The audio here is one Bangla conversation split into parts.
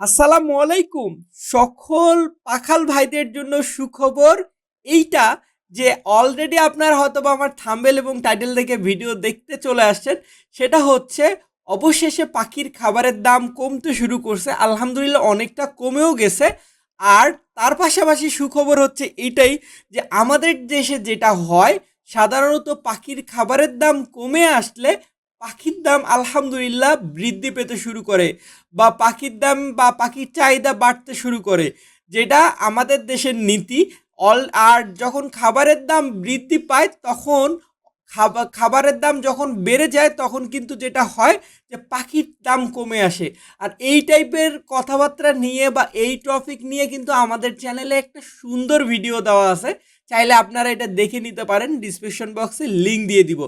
আসসালামু আলাইকুম। সকল পাখাল ভাইদের জন্য সুখবর এইটা যে অলরেডি আপনার হয়তো আমার থাম্বেল এবং টাইটেল দেখে ভিডিও দেখতে চলে আসছেন। সেটা হচ্ছে অবশেষে পাখির খাবারের দাম কমতে শুরু করছে। আলহামদুলিল্লাহ অনেকটা কমেও গেছে। আর তার পাশাপাশি সুখবর হচ্ছে এটাই যে আমাদের দেশে যেটা হয়, সাধারণত পাখির খাবারের দাম কমে আসলে পাখির দাম আলহামদুলিল্লাহ বৃদ্ধি পেতে শুরু করে বা পাখির দাম বা পাখির চাহিদা বাড়তে শুরু করে, যেটা আমাদের দেশের নীতি। অল, আর যখন খাবারের দাম বৃদ্ধি পায়, তখন খাবার খাবারের দাম যখন বেড়ে যায়, তখন কিন্তু যেটা হয় যে পাখির দাম কমে আসে। আর এই টাইপের কথাবার্তা নিয়ে বা এই টপিক নিয়ে কিন্তু আমাদের চ্যানেলে একটা সুন্দর ভিডিও দেওয়া আছে। চাইলে আপনারা এটা দেখে নিতে পারেন ডিসক্রিপশন বক্সে লিঙ্ক দিয়ে দিব।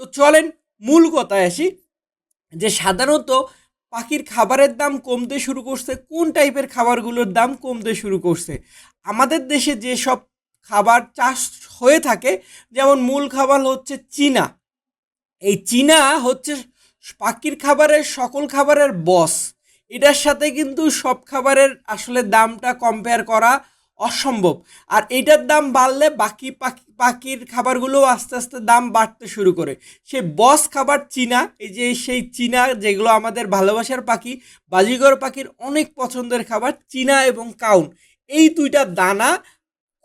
তো চলেন মূল কথায় আসি যে সাধারণত পাখির খাবারের দাম কমতে শুরু করছে, কোন টাইপের খাবারগুলোর দাম কমতে শুরু করছে? আমাদের দেশে যেসব খাবার চাষ হয়ে থাকে, যেমন মূল খাবার হচ্ছে চীনা। এই চীনা হচ্ছে পাখির খাবারের সকল খাবারের বস এটার সাথে কিন্তু সব খাবারের আসলে দামটা কম্পেয়ার করা অসম্ভব। আর এইটার দাম বাড়লে বাকি পাখি পাখির খাবারগুলো আস্তে আস্তে দাম বাড়তে শুরু করে। সে বস খাবার চীনা, এই যে সেই চীনা যেগুলো আমাদের ভালোবাসার পাখি, বাজিগর পাখির অনেক পছন্দের খাবার, চীনা এবং কাউন। এই দুইটা দানা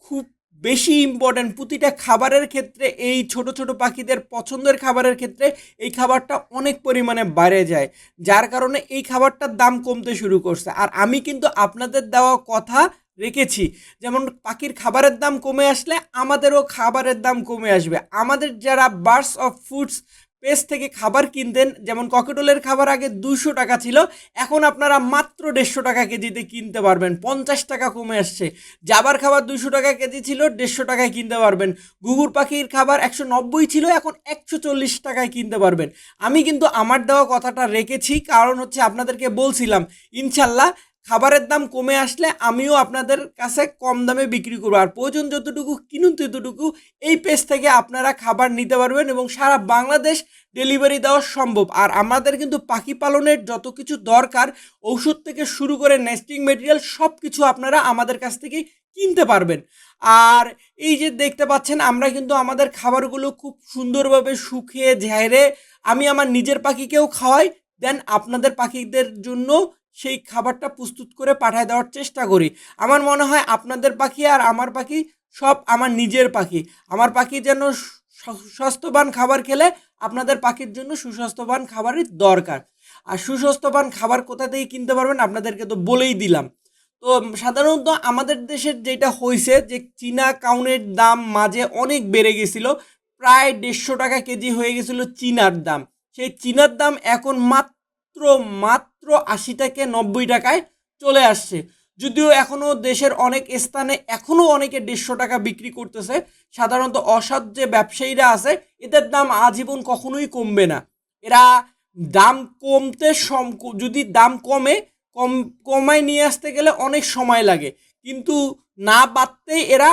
খুব বেশি ইম্পর্ট্যান্ট প্রতিটা খাবারের ক্ষেত্রে এই ছোট ছোট পাখিদের পছন্দের খাবারের ক্ষেত্রে এই খাবারটা অনেক পরিমাণে বেড়ে যায়, যার কারণে এই খাবারটার দাম কমতে শুরু করছে। আর আমি কিন্তু আপনাদের দেওয়া কথা রেখেছি। যেমন পাখির খাবারের দাম কমে আসলে আমাদেরও খাবারের দাম কমে আসবে। আমাদের যারা বার্স অফ ফুডস পেজ থেকে খাবার কিনতেন, যেমন ককেটলের খাবার আগে দুশো টাকা ছিল, এখন আপনারা মাত্র দেড়শো টাকা কেজিতে কিনতে পারবেন। পঞ্চাশ টাকা কমে আসছে। যাবার খাবার দুশো টাকা কেজি ছিল, দেড়শো টাকায় কিনতে পারবেন। ঘুঘুর পাখির খাবার একশো নব্বই ছিল, এখন একশো চল্লিশ টাকায় কিনতে পারবেন। আমি কিন্তু আমার দেওয়া কথাটা রেখেছি, কারণ হচ্ছে আপনাদেরকে বলছিলাম, ইনশাল্লাহ খাবারের দাম কমে আসলে আমিও আপনাদের কাছে কম দামে বিক্রি করব। আর প্রয়োজন যতটুকু কিনুন ততটুকু এই পেজ থেকে আপনারা খাবার নিতে পারবেন এবং সারা বাংলাদেশ ডেলিভারি দেওয়া সম্ভব। আর আমাদের কিন্তু পাখি পালনের যত কিছু দরকার, ঔষধ থেকে শুরু করে নেস্টিং মেটেরিয়াল সব কিছু আপনারা আমাদের কাছ থেকেই কিনতে পারবেন। আর এই যে দেখতে পাচ্ছেন, আমরা কিন্তু আমাদের খাবারগুলো খুব সুন্দরভাবে শুকিয়ে ঝেড়ে আমি আমার নিজের পাখিকেও খাওয়াই, দেন আপনাদের পাখিদের জন্য সেই খাবারটা প্রস্তুত করে পাঠায় দেওয়ার চেষ্টা করি। আমার মনে হয় আপনাদের পাখি আর আমার পাখি সব আমার নিজের পাখি। আমার পাখি যেন সুস্বাস্থ্যবান খাবার খেলে আপনাদের পাখির জন্য সুস্বাস্থ্যবান খাবারই দরকার। আর সুস্বাস্থ্যবান খাবার কোথা থেকে কিনতে পারবেন আপনাদেরকে তো বলেই দিলাম। তো সাধারণত আমাদের দেশের যেটা হয়েছে যে চীনা কাউনের দাম মাঝে অনেক বেড়ে গেছিল। প্রায় দেড়শো টাকা কেজি হয়ে গেছিল চীনার দাম। সেই চীনার দাম এখন মাত্র মাত্র মাত্র আশি থেকে নব্বই টাকায় চলে আসছে। যদিও এখনও দেশের অনেক স্থানে এখনও অনেকে দেড়শো টাকা বিক্রি করতেছে। সাধারণত অসৎ যে ব্যবসায়ীরা আছে, এদের দাম আজীবন কখনোই কমবে না। এরা দাম কমতে সম, যদি দাম কমে, কম, কমায় নিয়ে আসতে গেলে অনেক সময় লাগে। কিন্তু না বাড়তেই এরা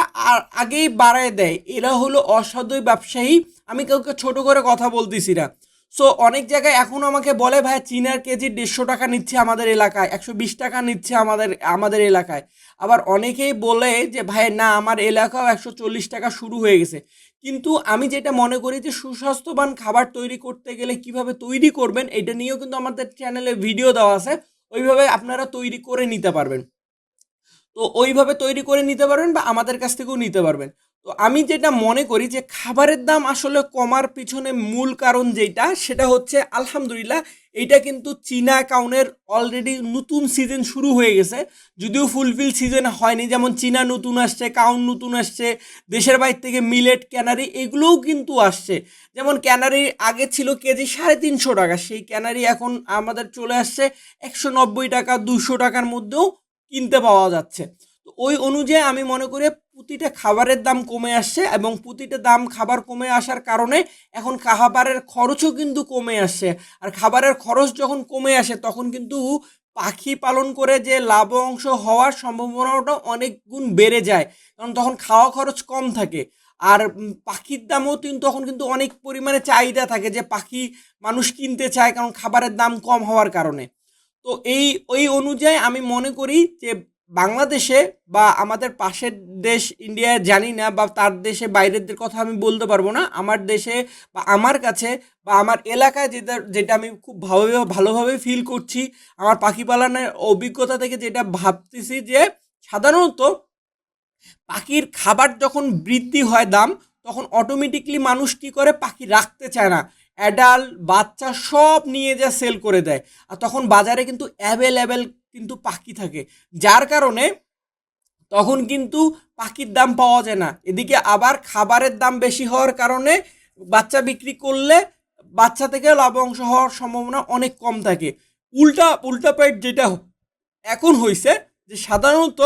আগেই বাড়ায় দেয়। এরা হলো অসাধু ব্যবসায়ী। আমি কাউকে ছোট করে কথা বলতেছি না। সো অনেক জায়গায় এখন আমাকে বলে, ভাই, চীনার কেজি দেড়শো টাকা নিচ্ছে আমাদের এলাকায়, একশো বিশ টাকা নিচ্ছে আমাদের আমাদের এলাকায়। আবার অনেকেই বলে যে, ভাই, না, আমার এলাকাও একশো চল্লিশ টাকা শুরু হয়ে গেছে। কিন্তু আমি যেটা মনে করি যে, সুস্বাস্থ্যবান খাবার তৈরি করতে গেলে কীভাবে তৈরি করবেন, এটা নিয়েও কিন্তু আমাদের চ্যানেলে ভিডিও দেওয়া আছে। ওইভাবে আপনারা তৈরি করে নিতে পারবেন। তো, ওইভাবে তৈরি করে নিতে পারবেন বা আমাদের কাছ থেকেও নিতে পারবেন। তো আমি যেটা মনে করি যে খাবারের দাম আসলে কমার পিছনে মূল কারণ যেটা, সেটা হচ্ছে আলহামদুলিল্লাহ এইটা কিন্তু চীনা কাউনের অলরেডি নতুন সিজন শুরু হয়ে গেছে। যদিও ফুলফিল সিজন হয়নি, যেমন চীনা নতুন আসছে, কাউন নতুন আসছে, দেশের বাইর থেকে মিলেট ক্যানারি এগুলোও কিন্তু আসছে। যেমন ক্যানারি আগে ছিল কেজি সাড়ে তিনশো টাকা, সেই ক্যানারি এখন আমাদের চলে আসছে একশো নব্বই টাকা, দুশো টাকার মধ্যেও কিনতে পাওয়া যাচ্ছে। তো ওই অনুযায়ী আমি মনে করি প্রতিটা খাবারের দাম কমে আসছে এবং প্রতিটা দাম খাবার কমে আসার কারণে এখন খাবারের খরচও কিন্তু কমে আসছে। আর খাবারের খরচ যখন কমে আসে, তখন কিন্তু পাখি পালন করে যে লাভ অংশ হওয়ার সম্ভাবনাটা অনেক গুণ বেড়ে যায়। কারণ তখন খাওয়া খরচ কম থাকে। আর পাখির দামও কিন্তু তখন কিন্তু অনেক পরিমাণে চাহিদা থাকে যে পাখি মানুষ কিনতে চায়, কারণ খাবারের দাম কম হওয়ার কারণে। তো এই, ওই অনুযায়ী আমি মনে করি যে বাংলাদেশে বা আমাদের পাশের দেশ ইন্ডিয়া জানি না বা তার দেশে বাইরের কথা আমি বলতে পারব না। আমার দেশে বা আমার কাছে বা আমার এলাকায় যেটা যেটা আমি খুব ভালোভাবে ভালোভাবে ফিল করছি, আমার পাখি পালনের অভিজ্ঞতা থেকে যেটা ভাবতেছি যে সাধারণত পাখির খাবার যখন বৃদ্ধি হয় দাম, তখন অটোমেটিকলি মানুষ কী করে? পাখি রাখতে চায় না। অ্যাডাল্ট বাচ্চা সব নিয়ে যা সেল করে দেয়। আর তখন বাজারে কিন্তু অ্যাভেলেবেল কিন্তু পাখি থাকে। যার কারণে তখন কিন্তু পাখির দাম পাওয়া যায় না। এদিকে আবার খাবারের দাম বেশি হওয়ার কারণে বাচ্চা বিক্রি করলে বাচ্চা থেকে লাভ অংশ হওয়ার সম্ভাবনা অনেক কম থাকে। উল্টা উল্টা পাইট যেটা এখন হয়েছে যে সাধারণত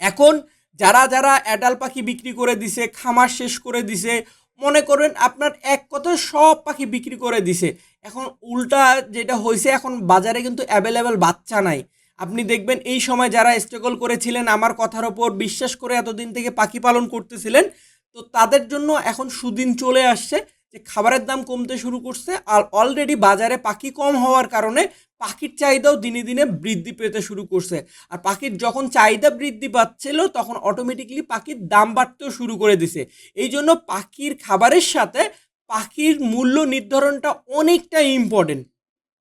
এখন যারা যারা অ্যাডাল পাখি বিক্রি করে দিছে, খামার শেষ করে দিছে মনে করবেন আপনার এক কথায় সব পাখি বিক্রি করে দিছে। এখন উল্টা যেটা হয়েছে এখন বাজারে কিন্তু অ্যাভেলেবেল বাচ্চা নাই। আপনি দেখবেন এই সময় যারা স্ট্রাগল করেছিলেন, আমার কথার ওপর বিশ্বাস করে এতদিন থেকে পাখি পালন করতেছিলেন, তো তাদের জন্য এখন সুদিন চলে আসছে। যে খাবারের দাম কমতে শুরু করছে আর অলরেডি বাজারে পাখি কম হওয়ার কারণে পাখির চাহিদাও দিনে দিনে বৃদ্ধি পেতে শুরু করছে। আর পাখির যখন চাহিদা বৃদ্ধি পাচ্ছিল, তখন অটোমেটিকলি পাখির দাম বাড়তেও শুরু করে দিছে। এই জন্য পাখির খাবারের সাথে পাখির মূল্য নির্ধারণটা অনেকটা ইম্পর্টেন্ট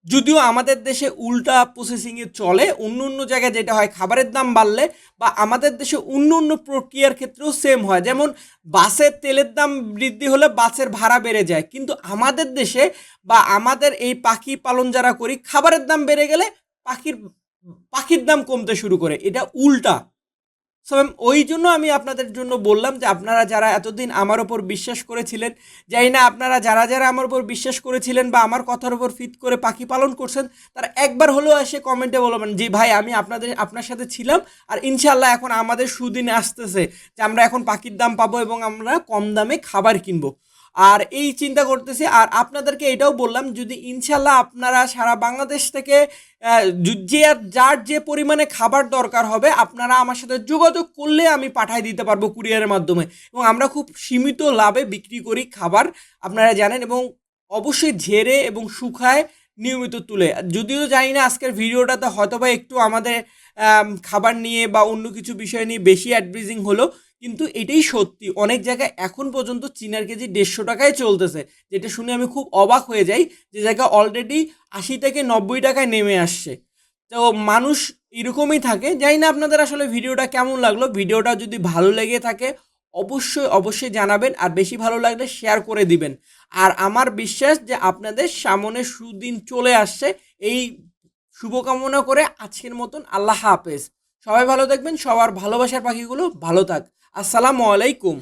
যদিও আমাদের দেশে উল্টা প্রসেসিংয়ে চলে, অন্য অন্য জায়গায় যেটা হয় খাবারের দাম বাড়লে বা আমাদের দেশে অন্য অন্য প্রক্রিয়ার ক্ষেত্রেও সেম হয়। যেমন বাসের তেলের দাম বৃদ্ধি হলে বাসের ভাড়া বেড়ে যায়। কিন্তু আমাদের দেশে বা আমাদের এই পাখি পালন যারা করি, খাবারের দাম বেড়ে গেলে পাখির পাখির দাম কমতে শুরু করে। এটা উল্টা। সো ম্যাম ওই জন্য আমি আপনাদের জন্য বললাম যে আপনারা যারা এতদিন আমার ওপর বিশ্বাস করেছিলেন যাই না আপনারা যারা যারা আমার ওপর বিশ্বাস করেছিলেন বা আমার কথার ওপর ফিট করে পাখি পালন করছেন, তারা একবার হলেও এসে কমেন্টে বলবেন যে, ভাই, আমি আপনাদের, আপনার সাথে ছিলাম আর ইনশাল্লাহ এখন আমাদের সুদিন আসতেছে যে আমরা এখন পাখির দাম পাবো এবং আমরা কম দামে খাবার কিনবো। আর এই চিন্তা করতেছি, আর আপনাদেরকে এটাও বললাম, যদি ইনশাল্লাহ আপনারা সারা বাংলাদেশ থেকে যে যার যে পরিমাণে খাবার দরকার হবে, আপনারা আমার সাথে যোগাযোগ করলে আমি পাঠাই দিতে পারব কুরিয়ারের মাধ্যমে। এবং আমরা খুব সীমিত লাভে বিক্রি করি খাবার, আপনারা জানেন, এবং অবশ্যই ঝেড়ে এবং শুকায় নিয়মিত তুলে। যদিও জানি না আজকের ভিডিওটাতে হয়তো বা একটু আমাদের খাবার নিয়ে বা অন্য কিছু বিষয় নিয়ে বেশি অ্যাডভার্টিজিং হলো কিন্তু এটাই সত্যি, অনেক জায়গায় এখন পর্যন্ত চিনার কেজি দেড়শো টাকায় চলতেছে। যেটা শুনে আমি খুব অবাক হয়ে যাই যে জায়গা অলরেডি আশি থেকে নব্বই টাকায় নেমে আসছে। তো মানুষ এরকমই থাকে। জানি না আপনাদের আসলে ভিডিওটা কেমন লাগল। ভিডিওটা যদি ভালো লেগে থাকে, অবশ্যই অবশ্যই জানাবেন। আর বেশি ভালো লাগলে শেয়ার করে দিবেন। আর আমার বিশ্বাস যে আপনাদের সামনে সুদিন চলে আসছে। এই শুভকামনা করে আজকের মতন আল্লাহ হাফেজ। সবাই ভালো থাকবেন। সবার ভালোবাসার পাখিগুলো ভালো থাক। আসসালামু আলাইকুম